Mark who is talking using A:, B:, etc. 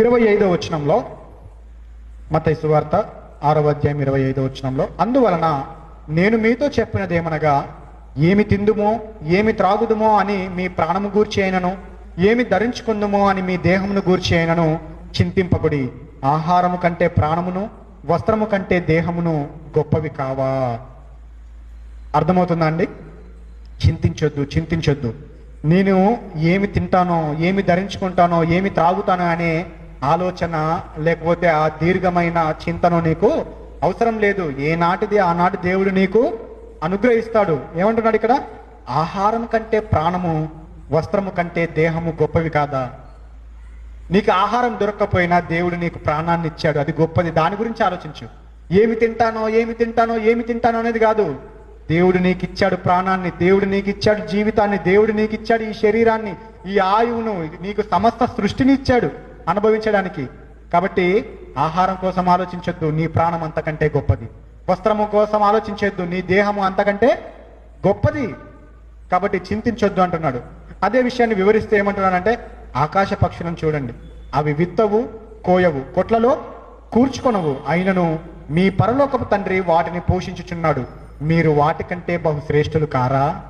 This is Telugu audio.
A: ఇరవై ఐదో వచనంలో మతయి సువార్త ఆరవ అధ్యాయం ఇరవై ఐదో వచనంలో అందువలన నేను మీతో చెప్పినదేమనగా ఏమి తిందుమో ఏమి త్రాగుదుమో అని మీ ప్రాణము గూర్చి అయినను ఏమి ధరించుకుందుమో అని మీ దేహమును గూర్చి అయినను చింతింపకుడి ఆహారము కంటే ప్రాణమును వస్త్రము కంటే దేహమును గొప్పవి కావా? అర్థమవుతుందా అండి? చింతించొద్దు చింతించొద్దు. నేను ఏమి తింటానో ఏమి ధరించుకుంటానో ఏమి త్రాగుతానో అనే ఆలోచన లేకపోతే ఆ దీర్ఘమైన చింతను నీకు అవసరం లేదు. ఏనాటిది ఆనాటి దేవుడు నీకు అనుగ్రహిస్తాడు. ఏమంటున్నాడు ఇక్కడ? ఆహారం కంటే ప్రాణము వస్త్రము కంటే దేహము గొప్పవి కాదా? నీకు ఆహారం దొరక్కపోయినా దేవుడు నీకు ప్రాణాన్ని ఇచ్చాడు. అది గొప్పది. దాని గురించి ఆలోచించు. ఏమి తింటానో ఏమి తింటానో ఏమి తింటానో అనేది కాదు. దేవుడు నీకు ఇచ్చాడు ప్రాణాన్ని దేవుడు నీకు ఇచ్చాడు జీవితాన్ని దేవుడు నీకు ఇచ్చాడు ఈ శరీరాన్ని ఈ ఆయువును నీకు సమస్త సృష్టిని ఇచ్చాడు. అనుభవించడానికి. కాబట్టి ఆహారం కోసం ఆలోచించొద్దు నీ ప్రాణం అంతకంటే గొప్పది. వస్త్రము కోసం ఆలోచించొద్దు నీ దేహము అంతకంటే గొప్పది. కాబట్టి చింతించొద్దు అంటున్నాడు. అదే విషయాన్ని వివరిస్తే ఏమంటున్నానంటే ఆకాశ పక్షులను చూడండి. అవి విత్తవు కోయవు కొట్లలో కూర్చుకొనవు. అయినను మీ పరలోకపు తండ్రి వాటిని పోషించుచున్నాడు. మీరు వాటికంటే బహు శ్రేష్ఠులు కారా?